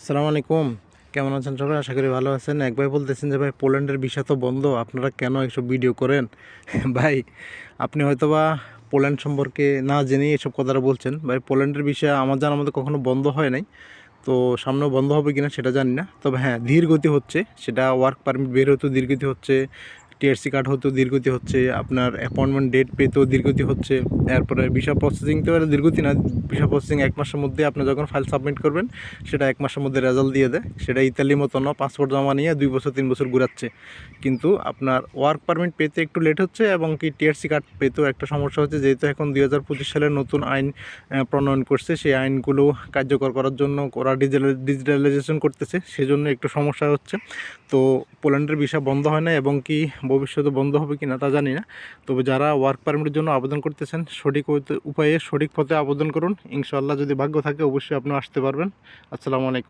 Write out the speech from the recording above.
আসসালামু আলাইকুম। কেমন আছেন সবাই? আশা করি ভালো আছেন। এক ভাই বলতেছেন যে, ভাই, পোল্যান্ডের ভিসা তো বন্ধ, আপনারা কেন এইসব ভিডিও করেন? ভাই, আপনি হয়তোবা পোল্যান্ড সম্পর্কে না জেনেই এসব কথাটা বলছেন। ভাই, পোল্যান্ডের ভিসা আমার জানার মধ্যে কখনো বন্ধ হয় নাই। তো সামনেও বন্ধ হবে কিনা সেটা জানি না। তবে হ্যাঁ ধীর গতি হচ্ছে। সেটা ওয়ার্ক পারমিট বের হতেও ধীর গতি হচ্ছে। টিআরসি কার্ড হতেও ধীরগতি হচ্ছে, আপনার অ্যাপয়েন্টমেন্ট ডেট পেতেও ধীরগতি হচ্ছে, এরপরে ভিসা প্রসেসিং তো আর দীর্ঘতি না ভিসা প্রসেসিং এক মাসের মধ্যে আপনি যখন ফাইল সাবমিট করবেন, সেটা এক মাসের মধ্যে রেজাল্ট দিয়ে দেয়, সেটা ইতালির মতো না পাসপোর্ট জমা নিয়ে দুই বছর, তিন বছর ঘুরাচ্ছে। কিন্তু আপনার ওয়ার্ক পারমিট পেতে একটু লেট হচ্ছে এবং কি টিআরসি কার্ড পেতেও একটা সমস্যা হচ্ছে, যেহেতু এখন দুই হাজার পঁচিশ সালের নতুন আইন প্রণয়ন করছে, সেই আইনগুলো কার্যকর করার জন্য ওরা ডিজিটালাইজেশন করতেছে, সেজন্য একটু সমস্যা হচ্ছে। তো পোল্যান্ডের ভিসা বন্ধ হয় না এবং কি ভবিষ্যতে বন্ধ হবে কি না তা জানি না। তবে যারা ওয়ার্ক পারমিটের জন্য আবেদন করতেছেন, সঠিক উপায়ে- সঠিক পথে আবেদন করুন। ইনশাল্লাহ যদি ভাগ্য থাকে, অবশ্যই আপনি আসতে পারবেন। আসসালামু আলাইকুম।